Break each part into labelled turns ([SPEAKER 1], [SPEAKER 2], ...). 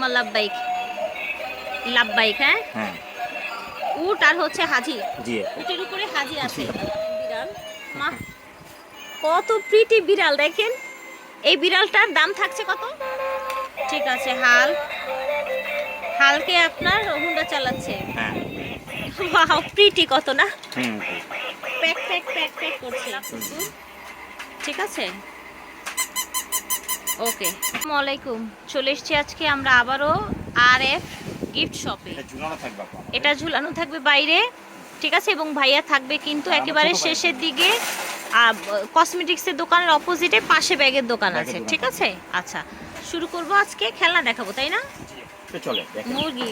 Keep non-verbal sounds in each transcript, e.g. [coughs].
[SPEAKER 1] কাল্লাহুম্মা লাব্বাইক লাব্বাইক হ্যাঁ?
[SPEAKER 2] হ্যাঁ।
[SPEAKER 1] উট আর হচ্ছে হাজি।
[SPEAKER 2] জি।
[SPEAKER 1] উটের উপরে হাজি আছে। বিড়াল। মা কত প্রিটি বিড়াল দেখেন। এই বিড়ালটার দাম থাকছে কত? ঠিক আছে হাল। হালকে আপনার হুন্ডা চালাচ্ছে।
[SPEAKER 2] হ্যাঁ।
[SPEAKER 1] ওয়াও প্রিটি কত না?
[SPEAKER 2] হুম
[SPEAKER 1] প্যাক প্যাক প্যাক প্যাক করছে। ঠিক আছে? ওকে। আসসালামু আলাইকুম। চলে এসেছি আজকে আমরা আবারও আর এফ গিফট শপে।
[SPEAKER 2] এটা ঝুলানো থাকবে
[SPEAKER 1] বাইরে ঠিক আছে? এবং ভাইয়া থাকবে কিন্তু একেবারে শেষের দিকে কসমেটিক্সের দোকানের অপোজিটে পাশে ব্যাগের দোকান আছে ঠিক আছে। আচ্ছা শুরু করব আজকে খেলনা দেখাবো তাই না? মুরগি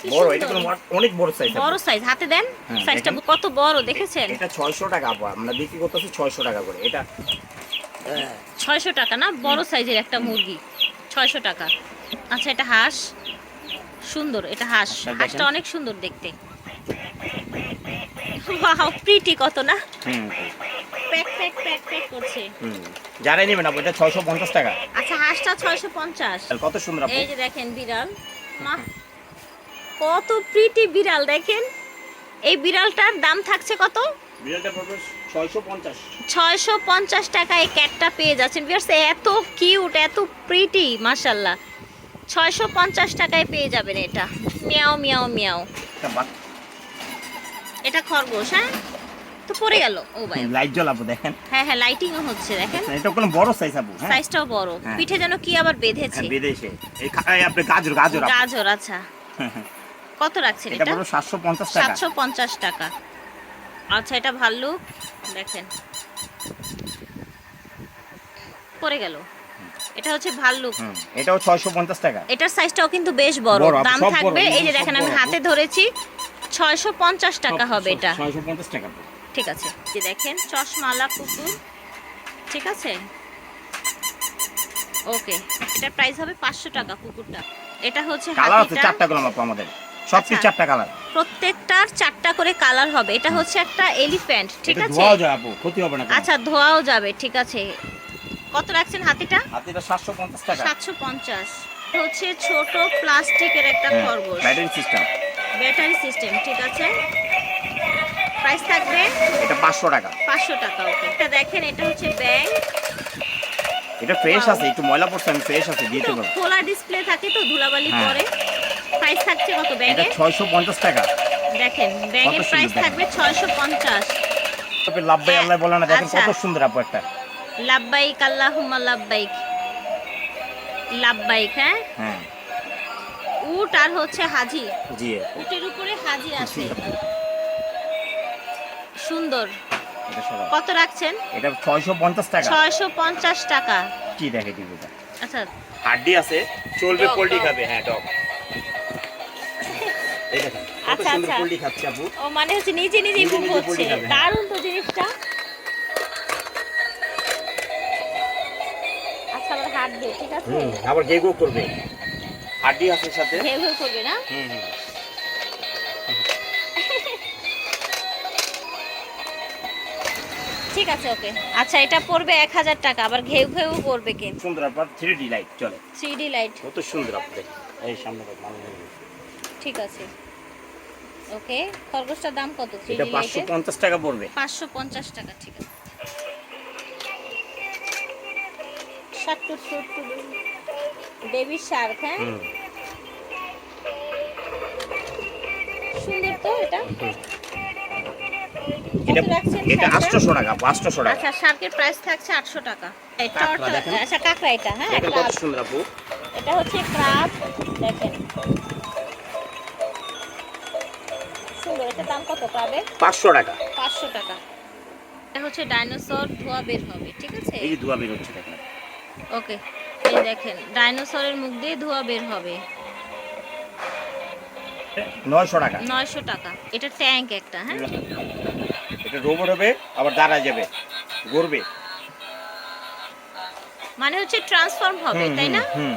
[SPEAKER 1] কি
[SPEAKER 2] বড় এটা অনেক বড় সাইজ
[SPEAKER 1] বড় সাইজ হাতে দেন।
[SPEAKER 2] হ্যাঁ,
[SPEAKER 1] সাইজটা কত বড় দেখেছেন?
[SPEAKER 2] এটা 600 টাকা আমরা বিক্রি করতেছি 600 টাকা করে। এটা
[SPEAKER 1] ছয়শো টাকা না? বড় সাইজের একটা মুরগি। ছয়শো টাকা। আচ্ছা এটা হাঁস? সুন্দর এটা হাঁস।
[SPEAKER 2] আচ্ছা,
[SPEAKER 1] হাঁসটা অনেক সুন্দর দেখতে। ওয়াও প্রিটি কত না? প্যাক প্যাক প্যাক প্যাক করছে।
[SPEAKER 2] হুম। নেবেন আপু এটা 650 টাকা।
[SPEAKER 1] আচ্ছা হাঁসটা ছয়শো পঞ্চাশ।
[SPEAKER 2] আর কত সুন্দর আপু।
[SPEAKER 1] এই যে দেখেন বিড়াল। মা কত প্রিটি বিড়াল দেখেন। এই বিড়ালটার দাম থাকছে কত?
[SPEAKER 2] বিড়ালটা পড়বে 650
[SPEAKER 1] ছয়শো পঞ্চাশ। টাকায় ক্যাটটা পেয়ে যাচ্ছেন। বিয়ার্স এত কিউট এত প্রিটি মাশাল্লাহ ছয়শো পঞ্চাশ টাকায় পেয়ে যাবেন এটা। মিয়াও মিয়াও মিয়াও।
[SPEAKER 2] এটা
[SPEAKER 1] খরগোশ হ্যাঁ? তো পড়ে গেল। ও ভাই।
[SPEAKER 2] লাইট জ্বল আপু দেখেন।
[SPEAKER 1] হ্যাঁ হ্যাঁ লাইটিংও হচ্ছে দেখেন।
[SPEAKER 2] এটা কোনো বড় সাইজ আপু হ্যাঁ?
[SPEAKER 1] সাইজটাও বড়।
[SPEAKER 2] হ্যাঁ।
[SPEAKER 1] পিঠে যেন কি আবার বেঁধেছে?
[SPEAKER 2] হ্যাঁ, বিদেশে এই আপনি গাজর গাজর।
[SPEAKER 1] গাজর আচ্ছা। কত রাখছেন
[SPEAKER 2] এটা
[SPEAKER 1] এটা?
[SPEAKER 2] পড়বে 750 টাকা।
[SPEAKER 1] সাতশো পঞ্চাশ টাকা। আচ্ছা এটা ভাল্লুক। দেখেন। পড়ে গেল। এটা হচ্ছে ভাল্লুক
[SPEAKER 2] এটাও 650 টাকা।
[SPEAKER 1] এটার সাইজটাও কিন্তু বেশ বড়। দাম থাকবে এই যে দেখেন আমি হাতে ধরেছি ছয়শো পঞ্চাশ টাকা হবে এটা।
[SPEAKER 2] 650 টাকা
[SPEAKER 1] ঠিক আছে যে দেখেন চশমালা কুকুর ঠিক আছে? ওকে এটার প্রাইস হবে পাঁচশো টাকা কুকুরটা এটা হচ্ছে
[SPEAKER 2] কালার আছে চারটা আপু আমাদের। সব
[SPEAKER 1] আচ্ছা।
[SPEAKER 2] চারটা কালার
[SPEAKER 1] প্রত্যেকটার চারটা করে কালার হবে। এটা হচ্ছে একটা এলিফ্যান্ট ঠিক আছে?
[SPEAKER 2] ধোয়াও যায় আপু ক্ষতি হবে না
[SPEAKER 1] আচ্ছা ধোয়াও যাবে ঠিক আছে। কত রাখছেন হাতিটা?
[SPEAKER 2] হাতিটা 750 টাকা।
[SPEAKER 1] সাতশো পঞ্চাশ। হচ্ছে ছোট প্লাস্টিকের একটা
[SPEAKER 2] হ্যাঁ,
[SPEAKER 1] খরগোশ।
[SPEAKER 2] Battery system.
[SPEAKER 1] ব্যাটারি সিস্টেম ঠিক আছে? প্রাইস থাকবে?
[SPEAKER 2] এটা 500 টাকা।
[SPEAKER 1] পাঁচশো টাকা ওকে। এটা দেখেন এটা হচ্ছে ব্যাংক
[SPEAKER 2] এটা ফ্রেশ আছে একটু ময়লা পড়ছে আমি ফ্রেশ আছে দিতে পারব
[SPEAKER 1] খোলা ডিসপ্লে থাকে তো ধুলাবালি
[SPEAKER 2] হ্যাঁ।
[SPEAKER 1] পরে প্রাইস থাকছে কত ব্যাগে?
[SPEAKER 2] 650 টাকা।
[SPEAKER 1] দেখেন ব্যাগের
[SPEAKER 2] সুন্দর
[SPEAKER 1] প্রাইস থাকবে ছয়শো পঞ্চাশ।
[SPEAKER 2] তবে লাভবাই
[SPEAKER 1] হ্যাঁ,
[SPEAKER 2] আল্লাহ বলে না দেখেন
[SPEAKER 1] আচ্ছা।
[SPEAKER 2] কত সুন্দর আপু একটা।
[SPEAKER 1] লাভবাইক আল্লাহুম্মা লাভবাইক। লাভবাইক হ্যাঁ?
[SPEAKER 2] হ্যাঁ।
[SPEAKER 1] উট আর হচ্ছে হাজি।
[SPEAKER 2] জি।
[SPEAKER 1] উটের উপরে হাজি আছে। সুন্দর। কত রাখছেন?
[SPEAKER 2] এটা 650 টাকা।
[SPEAKER 1] ছয়শো পঞ্চাশ টাকা।
[SPEAKER 2] কি দেখে টিভিটা
[SPEAKER 1] আচ্ছা।
[SPEAKER 2] হাড্ডি আছে চলবে পোল্ট্রি খাবে হ্যাঁ ডগ। এই দেখেন
[SPEAKER 1] আচ্ছা,
[SPEAKER 2] সুন্দর
[SPEAKER 1] আচ্ছা।
[SPEAKER 2] পোল্ট্রি খাচ্ছে আপু।
[SPEAKER 1] ও মানে হচ্ছে নিজে নিজেই বুক হচ্ছে।
[SPEAKER 2] পড়ে যাবে, হ্যাঁ।
[SPEAKER 1] দারুণ তো জিনিসটা। আচ্ছা আবার হাঁটবে ঠিক আছে?
[SPEAKER 2] আবার গেগো করবে। হাড্ডি আছে সাথে।
[SPEAKER 1] ঘেউ ঘেউ করবে না?
[SPEAKER 2] হুম হুম।
[SPEAKER 1] ঠিক আছে ওকে। আচ্ছা এটা পড়বে এক হাজার টাকা আবার ঘেউ ঘেউ করবে কে
[SPEAKER 2] সুন্দর আপনার থ্রি ডি লাইট চলে।
[SPEAKER 1] থ্রি ডি লাইট
[SPEAKER 2] কত সুন্দর এই সামনে।
[SPEAKER 1] ঠিক আছে। ওকে খরগোশটার দাম কত?
[SPEAKER 2] এটা
[SPEAKER 1] ডি
[SPEAKER 2] পাঁচশো
[SPEAKER 1] লাইটের
[SPEAKER 2] পঞ্চাশ টাকা পড়বে।
[SPEAKER 1] পাঁচশো পঞ্চাশ টাকা ঠিক আছে। শার্ট টুট টুট বেবি শার্ক হ্যাঁ সুন্দর তো এটা।
[SPEAKER 2] এটা টাকা টাকা।
[SPEAKER 1] আচ্ছা শার্কের প্রাইস থাকছে আটশো টাকা। এটা আচ্ছা কাঁকড়া এটা হ্যাঁ
[SPEAKER 2] দেখেন কত সুন্দর আপু?
[SPEAKER 1] এটা হচ্ছে ক্রাব দেখেন। এটার দাম কত ক্রাবের
[SPEAKER 2] পাঁচশো টাকা।
[SPEAKER 1] পাঁচশো টাকা। এটা হচ্ছে ডাইনোসর ধোয়া বের হবে ঠিক আছে?
[SPEAKER 2] এই ধোয়া বের হচ্ছে দেখেন।
[SPEAKER 1] ওকে এই দেখেন ডাইনোসরের মুখ দিয়ে ধোয়া বের হবে।
[SPEAKER 2] নয়শো টাকা।
[SPEAKER 1] নয়শো টাকা। এটা ট্যাঙ্ক একটা হ্যাঁ?
[SPEAKER 2] এটা রোবট হবে আবার দাঁড়া যাবে ঘুরবে।
[SPEAKER 1] মানে হচ্ছে ট্রান্সফর্ম হবে তাই না?
[SPEAKER 2] হুম, হুম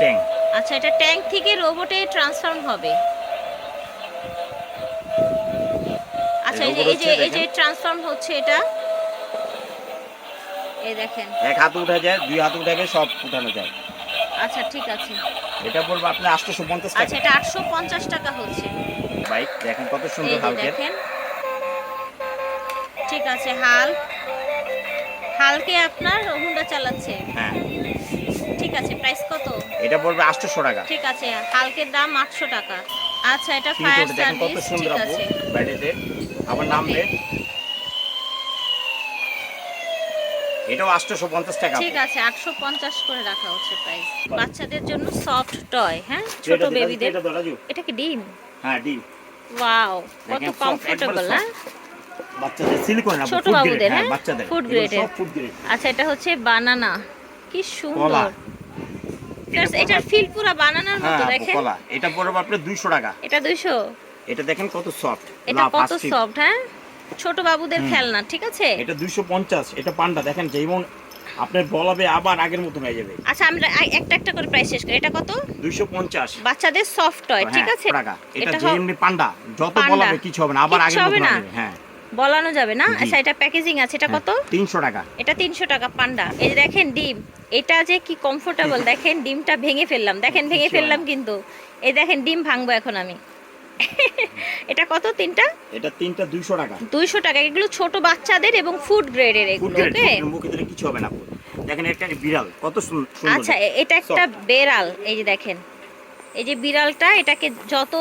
[SPEAKER 2] ট্যাং
[SPEAKER 1] আচ্ছা এটা ট্যাঙ্ক থেকে রোবটে ট্রান্সফর্ম হবে। আচ্ছা এই যে এই যে এই যে ট্রান্সফর্ম হচ্ছে এটা। এই দেখেন।
[SPEAKER 2] এক হাত উঠা যায় দুই হাত উঠে যায় সব উঠানো যায়।
[SPEAKER 1] আচ্ছা ঠিক আছে।
[SPEAKER 2] এটা পড়বে আপনার আটশোশো পঞ্চাশ
[SPEAKER 1] আচ্ছা
[SPEAKER 2] টাকা
[SPEAKER 1] এটা আটশো পঞ্চাশ টাকা হচ্ছে।
[SPEAKER 2] বাইক দেখেন কত সুন্দর হালকের।
[SPEAKER 1] দেখেন। ঠিক আছে হাল। হালকে আপনার হুন্ডা চালাচ্ছে।
[SPEAKER 2] হ্যাঁ।
[SPEAKER 1] ঠিক আছে প্রাইস কত?
[SPEAKER 2] এটা পড়বে আটশোশো টাকা।
[SPEAKER 1] ঠিক আছে হালকের দাম আটশো টাকা। আচ্ছা এটা ফায়ার সার্ভিস ঠিক আছে।
[SPEAKER 2] ব্যাটারিতে। আবার নামবে এটাও আটশোশো পঞ্চাশ টাকা
[SPEAKER 1] ঠিক আছে আটশো পঞ্চাশ করে রাখা হচ্ছে প্রাইস বাচ্চাদের জন্য সফট টয় হ্যাঁ? ছোট বেবিদের
[SPEAKER 2] এটা
[SPEAKER 1] কি ডিম?
[SPEAKER 2] হ্যাঁ ডিম।
[SPEAKER 1] ওয়াও কত কমফোর্টেবল হ্যাঁ?
[SPEAKER 2] বাচ্চাদের সিলিকন না
[SPEAKER 1] ছোট বাবুদের, হ্যাঁ?
[SPEAKER 2] বাচ্চাদের।
[SPEAKER 1] Grade-এর।
[SPEAKER 2] সব ফুড গ্রেড
[SPEAKER 1] আচ্ছা এটা হচ্ছে বানানা কি সুন্দর। এটার ফিল পুরো বানানার
[SPEAKER 2] হ্যাঁ
[SPEAKER 1] মতো দেখেন।
[SPEAKER 2] কলা এটা পড়বে আপনার দুইশো টাকা।
[SPEAKER 1] এটা দুইশো?
[SPEAKER 2] এটা দেখেন কত সফট
[SPEAKER 1] এটা কত সফট হ্যাঁ? ছোট বাবুদের খেলনা ঠিক আছে?
[SPEAKER 2] এটা দুইশো পঞ্চাশ। এটা পান্ডা দেখেন যেমন আপনার বলাবে আবার আগের মতো হয়ে যাবে।
[SPEAKER 1] আচ্ছা আমরা একটা একটা করে প্রাইস শেষ করি। এটা কত? বাচ্চাদের সফট টয় ঠিক আছে?
[SPEAKER 2] এটা পান্ডা যত বলাবে কিছু হবে না আবার আগের মতো
[SPEAKER 1] হবে না?
[SPEAKER 2] হ্যাঁ
[SPEAKER 1] বলানো যাবে না? আচ্ছা এটা প্যাকেজিং আছে এটা কত?
[SPEAKER 2] তিনশো টাকা।
[SPEAKER 1] এটা তিনশো টাকা পান্ডা। এই যে দেখেন ডিম। এটা যে কি কমফোর্টেবল দেখেন ডিমটা ভেঙে ফেললাম দেখেন ভেঙে ফেললাম কিন্তু। এই দেখেন ডিম ভাঙবো এখন আমি। এটা কত তিনটা?
[SPEAKER 2] এটা তিনটা দুইশো টাকা।
[SPEAKER 1] দুইশো টাকা এগুলো ছোট বাচ্চাদের এবং ফুড গ্রেডের এগুলো ওকে
[SPEAKER 2] মুখে দিলে কিছু হবে না। দেখেন একটা বিড়াল কত সুন্দর
[SPEAKER 1] আচ্ছা এটা একটা বেড়াল এই যে দেখেন। এই যে বিড়ালটা এটাকে যত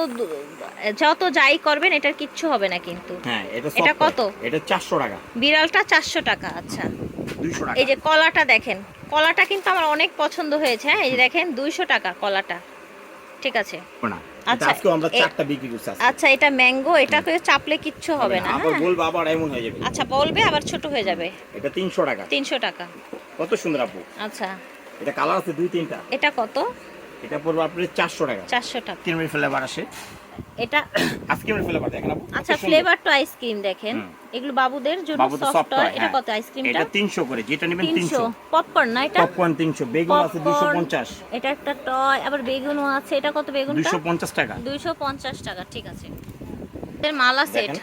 [SPEAKER 1] যত যাই করবেন এটার কিচ্ছু হবে না কিন্তু।
[SPEAKER 2] হ্যাঁ এটা
[SPEAKER 1] এটা কত?
[SPEAKER 2] এটা চারশো টাকা।
[SPEAKER 1] বিড়ালটা চারশো টাকা আচ্ছা।
[SPEAKER 2] দুইশো টাকা।
[SPEAKER 1] এই যে কলাটা দেখেন কলাটা কিন্তু আমার অনেক পছন্দ হয়েছে হ্যাঁ? এই যে দেখেন দুইশো টাকা কলাটা। ঠিক আছে? আচ্ছা,
[SPEAKER 2] আচ্ছা আজকে আমরা চারটা বিক্রি করছি আজকে।
[SPEAKER 1] আচ্ছা এটা ম্যাঙ্গো এটাকে চাপলে কিচ্ছু হবে না
[SPEAKER 2] আবার
[SPEAKER 1] হ্যাঁ?
[SPEAKER 2] বলব আবার এমন হয়ে যাবে।
[SPEAKER 1] আচ্ছা বলবে আবার ছোট হয়ে যাবে।
[SPEAKER 2] এটা তিনশো টাকা।
[SPEAKER 1] তিনশো টাকা।
[SPEAKER 2] কত সুন্দর আপু
[SPEAKER 1] আচ্ছা।
[SPEAKER 2] এটা কালার আছে দুই তিনটা।
[SPEAKER 1] এটা কত?
[SPEAKER 2] এটা পড়বে আপনার চারশো টাকা।
[SPEAKER 1] চারশো টাকা।
[SPEAKER 2] আইসক্রিমের ফ্লেভার আসে।
[SPEAKER 1] এটা
[SPEAKER 2] আইসক্রিমের ফ্লেভার দেখেন
[SPEAKER 1] আচ্ছা ফ্লেভার আইসক্রিম দেখেন। এগুলো বাবুদের জন্য সফট
[SPEAKER 2] toy,
[SPEAKER 1] এটা
[SPEAKER 2] হ্যাঁ।
[SPEAKER 1] কত আইসক্রিমটা
[SPEAKER 2] এটা তিনশো করে যেটা নেবেন
[SPEAKER 1] তিনশো।
[SPEAKER 2] তিনশো।
[SPEAKER 1] পপকর্ন না এটা?
[SPEAKER 2] পপকর্ন তিনশো বেগুন আছে দুশো
[SPEAKER 1] Popcorn,
[SPEAKER 2] পঞ্চাশ।
[SPEAKER 1] এটা একটা টয় আবার বেগুনও আছে। এটা কত বেগুনটা?
[SPEAKER 2] দুশো পঞ্চাশ টাকা।
[SPEAKER 1] দুইশো পঞ্চাশ টাকা ঠিক আছে। এর মালা সেট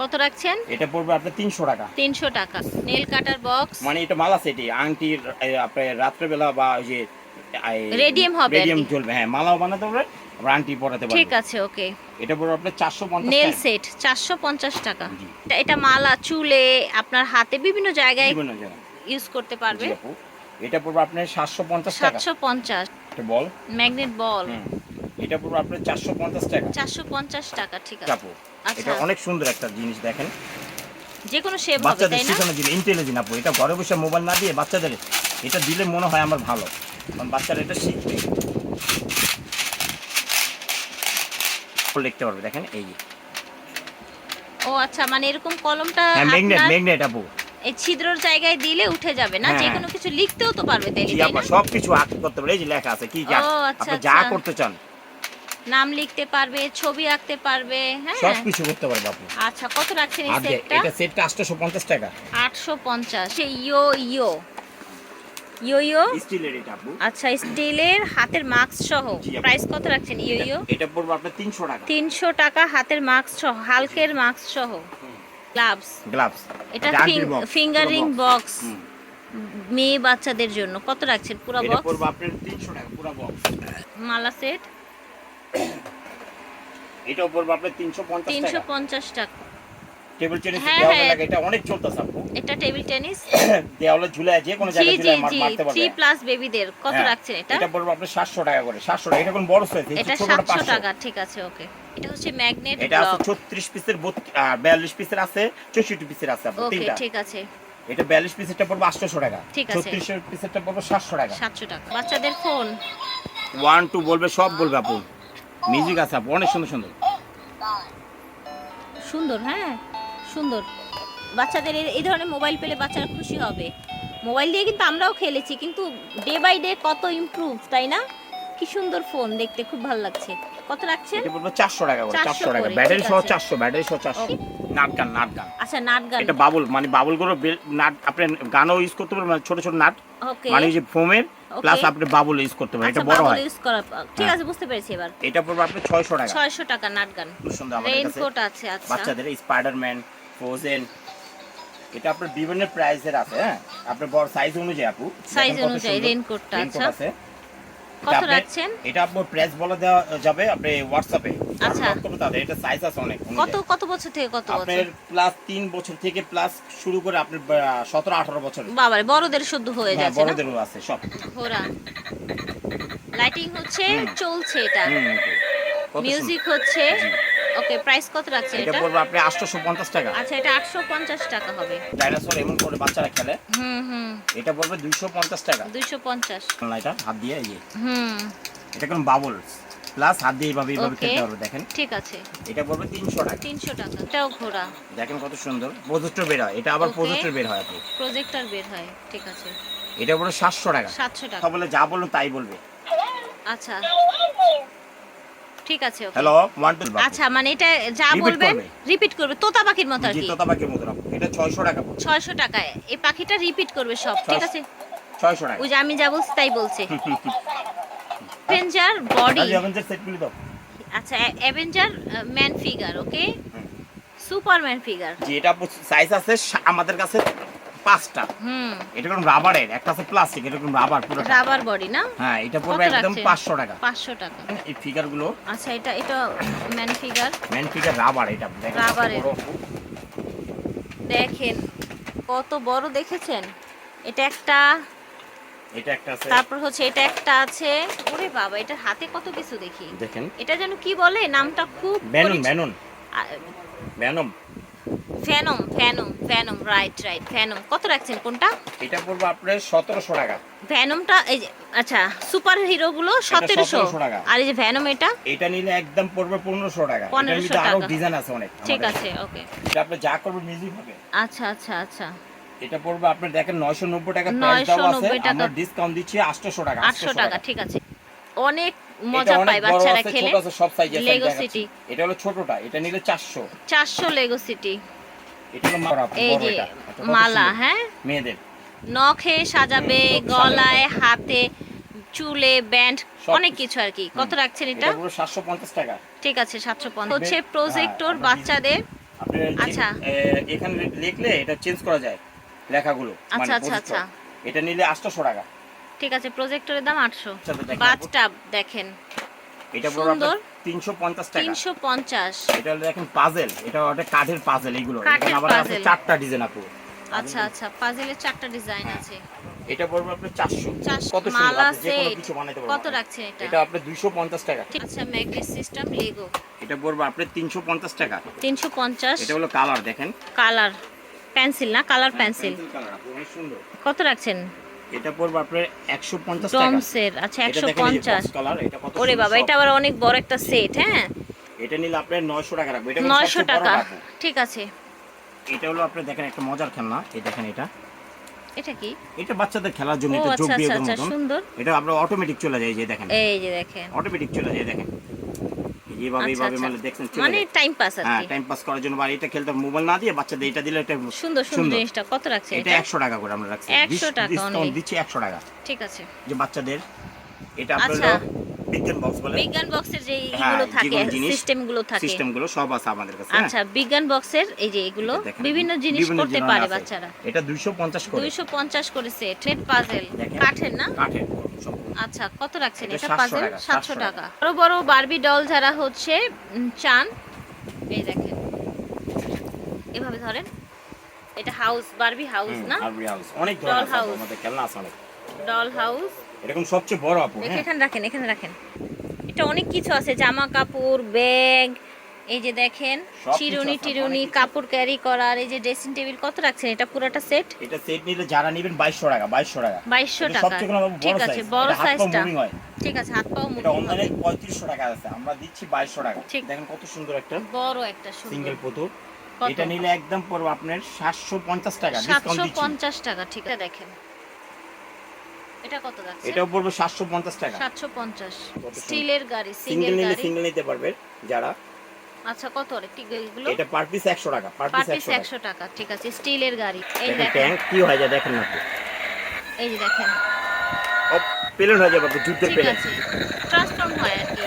[SPEAKER 1] কত রাখছেন?
[SPEAKER 2] এটা পড়বে আপনার তিনশো টাকা।
[SPEAKER 1] তিনশো টাকা। নেল কাটার বক্স
[SPEAKER 2] মানে এটা মালা সেটি আংটির এ, আপনার রাত্রেবেলা বা ওই যে
[SPEAKER 1] Radium হবে
[SPEAKER 2] রেডিয়াম চলবে হ্যাঁ মালাও বানাতে পারবে আবার আংটি পরাতে
[SPEAKER 1] ঠিক আছে ওকে।
[SPEAKER 2] এটা পড়বে আপনার চারশো পঞ্চাশ
[SPEAKER 1] নেল সেট চারশো পঞ্চাশ টাকা। এটা- এটা মালা চুলে আপনার হাতে বিভিন্ন জায়গায়
[SPEAKER 2] বিভিন্ন জায়গায়।
[SPEAKER 1] ইউজ করতে পারবে।
[SPEAKER 2] এটা পড়বে আপনার সাতশো পঞ্চাশ টাকা।
[SPEAKER 1] সাতশো পঞ্চাশ।
[SPEAKER 2] একটা বল।
[SPEAKER 1] ম্যাগনেট বল।
[SPEAKER 2] এটা পড়বে আপনার চারশো পঞ্চাশ টাকা।
[SPEAKER 1] চারশো পঞ্চাশ টাকা ঠিক আছে।
[SPEAKER 2] আপু
[SPEAKER 1] আচ্ছা।
[SPEAKER 2] এটা অনেক সুন্দর একটা জিনিস দেখেন।
[SPEAKER 1] যে কোনো শেপ হবে
[SPEAKER 2] বাচ্চাদের
[SPEAKER 1] তাই না?
[SPEAKER 2] শেখানোর জন্য ইন্টেলিজেন্ট আপু। এটা ঘরে বসে মোবাইল না দিয়ে বাচ্চাদের এটা দিলে মনে হয় আমার ভালো। কারণ বাচ্চারা এটা শিখবে। লিখতে পারবে দেখেন এই
[SPEAKER 1] ও আচ্ছা মানে এরকম কলমটা
[SPEAKER 2] হ্যাঁ ম্যাগনেট ম্যাগনেট আপু।
[SPEAKER 1] এই ছিদ্রর জায়গায় দিলে উঠে যাবে না?
[SPEAKER 2] হ্যাঁ।
[SPEAKER 1] যে কোনো কিছু লিখতেও তো পারবে তাইলে তাই না?
[SPEAKER 2] সব কিছু আঁকতে করতে পারে এই যে লেখা আছে কি কি
[SPEAKER 1] আচ্ছা,
[SPEAKER 2] আপনি যা
[SPEAKER 1] আচ্ছা।
[SPEAKER 2] করতে চান।
[SPEAKER 1] নাম লিখতে পারবে ছবি আঁকতে পারবে হ্যাঁ।
[SPEAKER 2] সব কিছু করতে পারবে আপু
[SPEAKER 1] আচ্ছা কত রাখছেন এই সেটটা?
[SPEAKER 2] এটা সেটটা আটশোশো পঞ্চাশ টাকা।
[SPEAKER 1] আটশো পঞ্চাশ সেই ইয়ো ইয়ো। ইয়ো ইয়ো
[SPEAKER 2] স্টিলের এটা আপু
[SPEAKER 1] আচ্ছা স্টিলের হাতের মাস্ক সহ। প্রাইস কত রাখছেন ইয়ো ইয়ো
[SPEAKER 2] এটা- এটা পড়বে আপনার তিনশো টাকা।
[SPEAKER 1] তিনশো টাকা হাতের মাস্ক সহ হালকের মাস্ক সহ। গ্লাভস।
[SPEAKER 2] গ্লাভস।
[SPEAKER 1] এটা ফিঙ্গারিং বক্স। মেয়ে বাচ্চাদের জন্য। কত রাখছেন পুরো
[SPEAKER 2] এটা
[SPEAKER 1] বক্স?
[SPEAKER 2] পড়বে আপনার তিনশো টাকা পুরো বক্স।
[SPEAKER 1] মালা সেট।
[SPEAKER 2] এটাও পড়বে আপনার তিনশো পঞ্চাশ
[SPEAKER 1] তিনশো
[SPEAKER 2] টাকা
[SPEAKER 1] পঞ্চাশ টাকা।
[SPEAKER 2] টেবিল টেনিস
[SPEAKER 1] হ্যাঁ,
[SPEAKER 2] দেওয়ালে
[SPEAKER 1] হ্যাঁ।
[SPEAKER 2] লাগে এটা অনেক চলতেছে আপু।
[SPEAKER 1] এটা টেবিল টেনিস। [coughs]
[SPEAKER 2] দেওয়ালে ঝুলে যে কোনো জায়গায় ঝুলে মারতে পারবে।
[SPEAKER 1] থ্রি প্লাস বেবিদের কত
[SPEAKER 2] হ্যাঁ,
[SPEAKER 1] রাখছেন এটা?
[SPEAKER 2] এটা পড়বে আপনার সাতশো টাকা করে সাতশো টাকা। এটা কোন বড় সাইজ
[SPEAKER 1] এটা
[SPEAKER 2] ছোটটা
[SPEAKER 1] সাতশো
[SPEAKER 2] পাঁচশো।
[SPEAKER 1] টাকা ঠিক আছে ওকে। এটা হচ্ছে ম্যাগনেট
[SPEAKER 2] এটা আছে
[SPEAKER 1] ব্লক
[SPEAKER 2] ছত্রিশ পিসের বিয়াল্লিশ পিসের আছে চৌষট্টি পিসের আছে আপু
[SPEAKER 1] ওকে ঠিক আছে।
[SPEAKER 2] এটা বিয়াল্লিশ পিসেরটা পড়বে আটশোশো টাকা।
[SPEAKER 1] ঠিক আছে।
[SPEAKER 2] ছত্রিশ পিসেরটা পড়বে সাতশো টাকা।
[SPEAKER 1] সাতশো টাকা। বাচ্চাদের ফোন?
[SPEAKER 2] ওয়ান টু বলবে সব বলবে আপু। মিউজিক আছে আপু অনেক সুন্দর সুন্দর।
[SPEAKER 1] সুন্দর হ্যাঁ? সুন্দর। বাচ্চাদের এই- ধরনের মোবাইল পেলে বাচ্চারা খুশি হবে। মোবাইল দিয়ে কিন্তু আমরাও খেলেছি কিন্তু ডে বাই ডে কত ইমপ্রুভ তাই না? কি সুন্দর ফোন দেখতে খুব ভালো লাগছে। কত রাখছেন?
[SPEAKER 2] এটা পড়বে চারশো টাকা করে
[SPEAKER 1] 400
[SPEAKER 2] চারশো টাকা। ব্যাটারি সহ
[SPEAKER 1] আছে।
[SPEAKER 2] চারশো ব্যাটারি সহ চারশো।
[SPEAKER 1] Okay.
[SPEAKER 2] নাট গান নাট গান।
[SPEAKER 1] আচ্ছা নাট গান।
[SPEAKER 2] এটা বাবুল মানে বাবুলগুলো নাট আপনি গানও ইউজ করতে পারবেন মানে ছোট ছোট নাট। মানে যে ফোমের প্লাস আপনি বাবুল ইউজ করতে পারেন
[SPEAKER 1] আচ্ছা
[SPEAKER 2] এটা বড় হয়।
[SPEAKER 1] ইউজ করা ঠিক
[SPEAKER 2] হ্যাঁ।
[SPEAKER 1] আছে বুঝতে পেরেছি এবার।
[SPEAKER 2] এটা পড়বে আপনার ছয়শো টাকা।
[SPEAKER 1] ছয়শো টাকা নাট গান।
[SPEAKER 2] খুব সুন্দর আমাদের কাছে।
[SPEAKER 1] রেইনকোট আছে আচ্ছা।
[SPEAKER 2] বাচ্চাদের স্পাইডারম্যান ফ্রোজেন এটা আপনার বিভিন্ন প্রাইসের আছে হ্যাঁ? আপনার বড় সাইজ অনুযায়ী আপু।
[SPEAKER 1] সাইজ অনুযায়ী
[SPEAKER 2] Raincoat
[SPEAKER 1] আচ্ছা।
[SPEAKER 2] আছে।
[SPEAKER 1] কত রাখছেন?
[SPEAKER 2] এটা আপনার প্রেস বলে দেওয়া যাবে আপনি হোয়াটসঅ্যাপে
[SPEAKER 1] আচ্ছা।
[SPEAKER 2] তাদের এটা সাইজ আছে অনেক
[SPEAKER 1] কত কত বছর থেকে কত বছর?
[SPEAKER 2] আপনার প্লাস তিন বছর থেকে প্লাস শুরু করে আপনার সতেরো আঠারো বছর।
[SPEAKER 1] বাবারে বড়দের শুদ্ধ হয়ে
[SPEAKER 2] হ্যাঁ,
[SPEAKER 1] যাচ্ছে না?
[SPEAKER 2] বড়দেরও আছে সব।
[SPEAKER 1] ঘোড়া লাইটিং হচ্ছে চলছে এটা। মিউজিক হচ্ছে। ওকে প্রাইস কত রাখছেন
[SPEAKER 2] এটা
[SPEAKER 1] এটা?
[SPEAKER 2] পড়বে আপনি আটশোশো পঞ্চাশ টাকা।
[SPEAKER 1] আচ্ছা এটা আটশো পঞ্চাশ টাকা হবে।
[SPEAKER 2] ডাইনোসর এমন করে বাচ্চারা খেলে।
[SPEAKER 1] হুম হুম।
[SPEAKER 2] এটা পড়বে দুইশো পঞ্চাশ টাকা।
[SPEAKER 1] দুইশো পঞ্চাশ।
[SPEAKER 2] না, এটা হাত দিয়ে এই
[SPEAKER 1] হুম।
[SPEAKER 2] এটা কোন বাবল প্লাস হাত দিয়ে এইভাবে এইভাবে খেলতে পারবে দেখেন।
[SPEAKER 1] ঠিক আছে।
[SPEAKER 2] এটা পড়বে তিনশো টাকা।
[SPEAKER 1] তিনশো টাকা এটাও ঘোড়া।
[SPEAKER 2] দেখেন কত সুন্দর। প্রজেক্টর বের হয়। এটা আবার. প্রজেক্টর বের হয় আপনি।
[SPEAKER 1] প্রজেক্টর বের হয় ঠিক আছে।
[SPEAKER 2] এটা পড়বে সাতশো টাকা।
[SPEAKER 1] সাতশো টাকা।
[SPEAKER 2] কথা বলে যা বলুন তাই বলবে।
[SPEAKER 1] আচ্ছা। ঠিক আছে.
[SPEAKER 2] হ্যালো ওয়ান টু
[SPEAKER 1] আচ্ছা মানে এটা যা বলবেন রিপিট করবে তোতা পাখির মতো আর কি।
[SPEAKER 2] জিততা পাখির মতো এটা ছয়শো টাকা পড়বে।
[SPEAKER 1] ছয়শো টাকায় এই পাখিটা রিপিট করবে সব ঠিক আছে?
[SPEAKER 2] ছয়শো টাকা।
[SPEAKER 1] ওই যে আমি যা বলছি তাই বলছে। অ্যাভেঞ্জার বডি
[SPEAKER 2] অ্যাভেঞ্জার সেটগুলি দাও।
[SPEAKER 1] আচ্ছা avenger man figure okay. Superman figure
[SPEAKER 2] এটা সাইজ আছে আমাদের কাছে পাঁচটা। এটা রাবারের একটা আছে প্লাস্টিক রাবার পুরো
[SPEAKER 1] রাবার বডি না?
[SPEAKER 2] হ্যাঁ এটা পড়বে একদম
[SPEAKER 1] রাখছেন?
[SPEAKER 2] পাঁচশো টাকা।
[SPEAKER 1] পাঁচশো টাকা।
[SPEAKER 2] এই ফিগারগুলো
[SPEAKER 1] আচ্ছা এটা এটা man figure
[SPEAKER 2] men figure rubber এটা। দেখেন কত
[SPEAKER 1] রাবারের।
[SPEAKER 2] বড়।
[SPEAKER 1] দেখেন কত বড় দেখেছেন? এটা একটা
[SPEAKER 2] এটা একটা আছে।
[SPEAKER 1] তারপর হচ্ছে এটা একটা আছে। ওরে বাবা এটার হাতে কত কিছু দেখি?
[SPEAKER 2] দেখেন।
[SPEAKER 1] এটা যেন কি বলে? নামটা খুব ফ্যানম ফ্যানম ফ্যানম রাইট রাইট ফ্যানম কত রাখছেন কোনটা?
[SPEAKER 2] এটা পড়বে আপনার সতেরোশো টাকা।
[SPEAKER 1] ভ্যানমটা এই যে আচ্ছা সুপার হিরো গুলো সতেরোশো
[SPEAKER 2] 1700 টাকা।
[SPEAKER 1] আর এই যে ভ্যানম এটা?
[SPEAKER 2] এটা নিলে একদম পড়বে পনেরোশো টাকা। এটার
[SPEAKER 1] 1500
[SPEAKER 2] মধ্যে আরও
[SPEAKER 1] টাকা।
[SPEAKER 2] ডিজাইন আছে অনেক
[SPEAKER 1] ঠিক আছে ওকে।
[SPEAKER 2] এটা আপনি যা করবেন মিউজিক হবে।
[SPEAKER 1] আচ্ছা আচ্ছা আচ্ছা।
[SPEAKER 2] এটা পড়বে আপনি দেখেন নয়শো নব্বই টাকা প্রাইস দেওয়া আছে। আমরা ডিসকাউন্ট দিচ্ছি আটশোশো টাকা
[SPEAKER 1] আটশো টাকা ঠিক আছে। অনেক মজা পায় বাচ্চারা খেলে
[SPEAKER 2] ছোট আছে, সব সাইজ আছে
[SPEAKER 1] Lego
[SPEAKER 2] আমি দেখাচ্ছি।
[SPEAKER 1] City।
[SPEAKER 2] এটা হলো ছোটটা এটা নিলে চারশো।
[SPEAKER 1] চারশো লেগো সিটি এই যে মালা হ্যাঁ?
[SPEAKER 2] মেয়েদের।
[SPEAKER 1] নখে সাজাবে গলায় হাতে চুলে ব্যান্ড অনেক
[SPEAKER 2] কিছু।
[SPEAKER 1] আর কি কত রাখছেন এটা?
[SPEAKER 2] এটা সাতশো পঞ্চাশ টাকা।
[SPEAKER 1] ঠিক আছে সাতশো পঞ্চাশ। হচ্ছে
[SPEAKER 2] হ্যাঁ,
[SPEAKER 1] প্রজেক্টর বাচ্চাদের আচ্ছা।
[SPEAKER 2] এখানে লিখলে এটা চেঞ্জ করা যায় লেখাগুলো।
[SPEAKER 1] আচ্ছা,
[SPEAKER 2] মানে
[SPEAKER 1] আচ্ছা, আচ্ছা।
[SPEAKER 2] এটা নিলে আটশোশো টাকা।
[SPEAKER 1] ঠিক আছে প্রজেক্টরের দাম আটশো।
[SPEAKER 2] সাথে
[SPEAKER 1] বাথটাব দেখেন।
[SPEAKER 2] এটা পুরো। তিনশো পঞ্চাশ টাকা।
[SPEAKER 1] তিনশো পঞ্চাশ।
[SPEAKER 2] এটা হলো দেখেন পাজেল এটা ওটা কাঠের পাজেল
[SPEAKER 1] কাঠের
[SPEAKER 2] এখানে আবার আছে চারটা ডিজাইন আপু।
[SPEAKER 1] আচ্ছা আচ্ছা। পাজেলের চারটা ডিজাইন আছে।
[SPEAKER 2] এটা পড়বে আপনার চারশো।
[SPEAKER 1] চারশো।
[SPEAKER 2] কত সুন্দর
[SPEAKER 1] মালা
[SPEAKER 2] যে কোনো কিছু বানাইতে
[SPEAKER 1] কত রাখছেন এটা?
[SPEAKER 2] এটা আপনার দুইশো পঞ্চাশ টাকা।
[SPEAKER 1] ঠিক আছে ম্যাগনেট সিস্টেম লেগো
[SPEAKER 2] এটা পড়বে আপনার তিনশো পঞ্চাশ টাকা।
[SPEAKER 1] তিনশো পঞ্চাশ।
[SPEAKER 2] এটা হলো কালার দেখেন।
[SPEAKER 1] কালার পেন্সিল না? কালার পেন্সিল
[SPEAKER 2] পেন্সিল কালার সুন্দর।
[SPEAKER 1] কত রাখছেন?
[SPEAKER 2] এটা পড়বে আপনার একশো পঞ্চাশ টাকা।
[SPEAKER 1] ডমসের আচ্ছা
[SPEAKER 2] এটা
[SPEAKER 1] একশো
[SPEAKER 2] দেখেন এই যে
[SPEAKER 1] পঞ্চাশ।
[SPEAKER 2] box এটা কত
[SPEAKER 1] ওরে বাবা এটা আবার অনেক বড় একটা সেট হ্যাঁ?
[SPEAKER 2] এটা নিলে আপনার নয়শো টাকা রাখবে এটা হলো
[SPEAKER 1] নয়শো
[SPEAKER 2] সবচেয়ে বড়
[SPEAKER 1] টাকা। ঠিক আছে।
[SPEAKER 2] এটা হলো আপনি দেখেন একটা মজার খেলনা এই দেখেন এটা।
[SPEAKER 1] এটা কি?
[SPEAKER 2] এটা বাচ্চাদের খেলার জন্য এটা যোগ
[SPEAKER 1] আচ্ছা
[SPEAKER 2] দিয়ে
[SPEAKER 1] আচ্ছা আচ্ছা
[SPEAKER 2] মতন।
[SPEAKER 1] সুন্দর।
[SPEAKER 2] এটা আপনার অটোমেটিক চলে যায় যে দেখেন।
[SPEAKER 1] এই যে দেখেন।
[SPEAKER 2] অটোমেটিক চলে যায় দেখেন। এই যেভাবে
[SPEAKER 1] আচ্ছা
[SPEAKER 2] এইভাবে
[SPEAKER 1] আচ্ছা।
[SPEAKER 2] মানে দেখছেন
[SPEAKER 1] মানে টাইম পাস আর
[SPEAKER 2] হ্যাঁ টাইম পাস করার জন্য বা এটা খেলতে মোবাইল না দিয়ে বাচ্চাদের এটা দিলে এটা
[SPEAKER 1] সুন্দর সুন্দর জিনিসটা। কত রাখছে
[SPEAKER 2] এটা
[SPEAKER 1] এটা?
[SPEAKER 2] একশো টাকা করে আমরা রাখছি।
[SPEAKER 1] 100 টাকা
[SPEAKER 2] ডিসকাউন্ট দিচ্ছি একশো টাকা।
[SPEAKER 1] ঠিক আছে।
[SPEAKER 2] যে বাচ্চাদের এটা আপনার
[SPEAKER 1] আচ্ছা।
[SPEAKER 2] বিজ্ঞান বক্স বলে?
[SPEAKER 1] বিজ্ঞান বক্সের যে এইগুলো থাকে
[SPEAKER 2] যেগুলো জিনিস,
[SPEAKER 1] সিস্টেমগুলো থাকে।
[SPEAKER 2] সিস্টেমগুলো সব আছে আমাদের কাছে হ্যাঁ।
[SPEAKER 1] আচ্ছা বিজ্ঞান বক্সের এই যে এগুলো বিভিন্ন জিনিস করতে পারে বাচ্চারা।
[SPEAKER 2] এটা দুইশো পঞ্চাশ করে।
[SPEAKER 1] দুইশো পঞ্চাশ করে সেট নেট পাজেল কাঠের না?
[SPEAKER 2] কাঠের
[SPEAKER 1] আচ্ছা কত রাখছেন
[SPEAKER 2] এটা
[SPEAKER 1] এটা
[SPEAKER 2] 700
[SPEAKER 1] পাজেল সাতশো
[SPEAKER 2] 700
[SPEAKER 1] টাকা। বড় বড় বারবি ডল যারা হচ্ছে চান এই দেখেন। এভাবে ধরেন। এটা হাউস বারবি হাউস না?
[SPEAKER 2] আরবি হাউস অনেক আপু,
[SPEAKER 1] house।
[SPEAKER 2] আমাদের খেলনা আছে অনেক।
[SPEAKER 1] ডল হাউস
[SPEAKER 2] এরকম সবচেয়ে বড় আপু হ্যাঁ?
[SPEAKER 1] এখানে রাখেন এখানে রাখেন। এটা অনেক কিছু আছে জামা কাপড় ব্যাগ এই যে দেখেন চিরুনি টিরুনি কাপড় ক্যারি করার এই যে ড্রেসিং টেবিল কত রাখছেন? এটা পুরোটা সেট
[SPEAKER 2] এটা সেট নিলে যারা নেবেন বাইশশো টাকা বাইশশো টাকা।
[SPEAKER 1] বাইশশো
[SPEAKER 2] এটা
[SPEAKER 1] টাকা।
[SPEAKER 2] সবচেয়ে বাবু
[SPEAKER 1] ঠিক আছে বড়
[SPEAKER 2] এটা
[SPEAKER 1] সাইজটা
[SPEAKER 2] হয়।
[SPEAKER 1] ঠিক আছে হাত পাও
[SPEAKER 2] এটা
[SPEAKER 1] মুভি
[SPEAKER 2] অনলাইনে পঁয়ত্রিশশো টাকা আছে আমরা দিচ্ছি বাইশশো টাকা।
[SPEAKER 1] ঠিক।
[SPEAKER 2] দেখেন কত সুন্দর একটা
[SPEAKER 1] বড় একটা সুন্দর।
[SPEAKER 2] সিঙ্গেল পুতুল। এটা নিলে একদম পড়বে আপনার সাতশো পঞ্চাশ টাকা ডিসকাউন্ট
[SPEAKER 1] সাতশো
[SPEAKER 2] দিচ্ছি
[SPEAKER 1] পঞ্চাশ টাকা ঠিক আছে দেখেন। এটা কত যাচ্ছে?
[SPEAKER 2] এটাও পড়বে সাতশো পঞ্চাশ টাকা।
[SPEAKER 1] স্টিলের গাড়ি
[SPEAKER 2] সিঙ্গেল
[SPEAKER 1] গাড়ি।
[SPEAKER 2] সিঙ্গেল নিতে পারবে যারা।
[SPEAKER 1] আচ্ছা কত রে এগুলো
[SPEAKER 2] এটা পার পিস একশো টাকা পার পিস
[SPEAKER 1] পিস
[SPEAKER 2] একশো টাকা
[SPEAKER 1] ঠিক আছে স্টিলের গাড়ি। এই
[SPEAKER 2] দেখেন
[SPEAKER 1] দেখেন।
[SPEAKER 2] ট্যাঙ্ক কি হয়ে যায় দেখেন না
[SPEAKER 1] এই যে দেখেন।
[SPEAKER 2] প্লেন হয়ে যাবে যুদ্ধের প্লেন
[SPEAKER 1] ট্রান্সফর্ম হয় আর কি।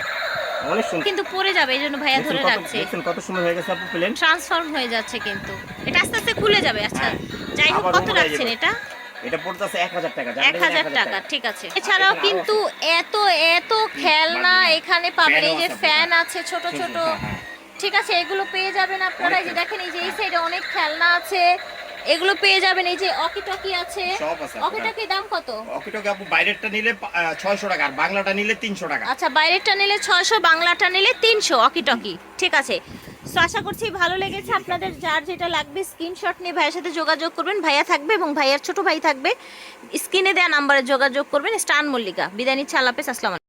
[SPEAKER 2] অনেক সুন্দর।
[SPEAKER 1] কিন্তু পড়ে যাবে এই জন্য ভাইয়া ধরে রাখছে।
[SPEAKER 2] দেখছেন কত সুন্দর হয়ে গেছে আপু প্লেন
[SPEAKER 1] ট্রান্সফর্ম হয়ে যাচ্ছে কিন্তু। এটা আস্তে আস্তে খুলে যাবে আচ্ছা।
[SPEAKER 2] হ্যাঁ।
[SPEAKER 1] যাই হোক কত রাখছেন এটা?
[SPEAKER 2] এটা পড়তেছে এক হাজার টাকা
[SPEAKER 1] এক হাজার টাকা ঠিক আছে। এছাড়াও কিন্তু এত এত খেলনা এখানে পাবেন। এই যে ফ্যান আছে ছোট
[SPEAKER 2] ছোট, হ্যাঁ, হ্যাঁ।
[SPEAKER 1] ঠিক আছে এগুলো পেয়ে যাবেন আপনারা। এই যে দেখেন এই যে এই সাইডে অনেক খেলনা আছে। এগুলো পেয়ে যাবেন। এই যে অকি টকি আছে।
[SPEAKER 2] সব আছে
[SPEAKER 1] অকি টকির দাম কত?
[SPEAKER 2] অকিটকে আপু বাইরেরটা নিলে ছয়শো টাকা আর বাংলাটা নিলে তিনশো টাকা।
[SPEAKER 1] আচ্ছা বাইরেরটা নিলে ছয়শো বাংলাটা নিলে তিনশো অকি টকি ঠিক আছে। তো আশা করছি ভালো লেগেছে আপনাদের, যার যেটা লাগবে স্ক্রিনশট নিয়ে ভাইয়ের সাথে যোগাযোগ করবেন। ভাইয়া থাকবে এবং ভাইয়ার ছোট ভাই থাকবে। স্ক্রিনে দেওয়া নাম্বারে যোগাযোগ করবেন। স্টান মল্লিকা। বিদায় নিচ্ছে, আল্লাহ হাফেজ, আসসালাম।